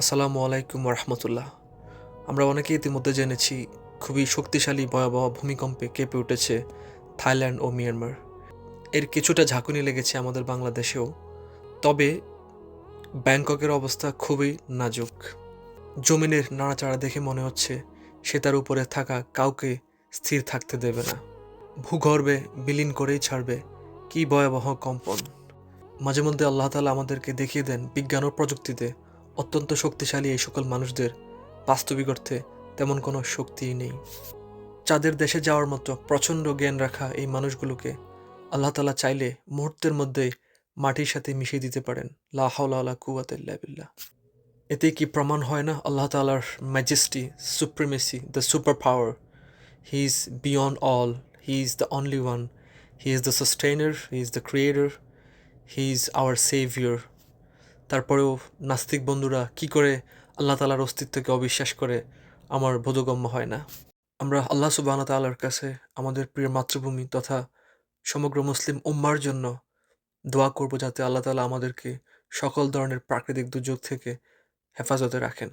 আসসালামু আলাইকুম রহমতুল্লাহ। আমরা অনেকেই ইতিমধ্যে জেনেছি খুবই শক্তিশালী ভয়াবহ ভূমিকম্পে কেঁপে উঠেছে থাইল্যান্ড ও মিয়ানমার। এর কিছুটা ঝাঁকুনি লেগেছে আমাদের বাংলাদেশেও। তবে ব্যাংককের অবস্থা খুবই নাজুক। জমিনের নাড়াচাড়া দেখে মনে হচ্ছে সে তার উপরে থাকা কাউকে স্থির থাকতে দেবে না। ভূগর্ভে বিলীন করেই ছাড়বে কি ভয়াবহ কম্পন। মাঝে মধ্যে আল্লাহ তালা আমাদেরকে দেখিয়ে দেন বিজ্ঞান ও প্রযুক্তিতে অত্যন্ত শক্তিশালী এই সকল মানুষদের বাস্তবিক অর্থে তেমন কোনো শক্তিই নেই। চাঁদের দেশে যাওয়ার মতো প্রচণ্ড জ্ঞান রাখা এই মানুষগুলোকে আল্লাহ তালা চাইলে মুহূর্তের মধ্যেই মাটির সাথে মিশিয়ে দিতে পারেন। লা হাওলা আলা কুয়াতিল্লা বিল্লাহ। এতে কি প্রমাণ হয় না? আল্লাহ তালার majesty supremacy the super power he is beyond all he is the only one he is the sustainer he is the creator he is our saviour তারপরেও নাস্তিক বন্ধুরা কি করে আল্লাহ তালার অস্তিত্বকে অবিশ্বাস করে আমার বোধগম্য হয় না। আমরা আল্লাহ সুবাহ তাল্লার কাছে আমাদের প্রিয় মাতৃভূমি তথা সমগ্র মুসলিম উম্মার জন্য দোয়া করব যাতে আল্লাহ তালা আমাদেরকে সকল ধরনের প্রাকৃতিক দুর্যোগ থেকে হেফাজতে রাখেন।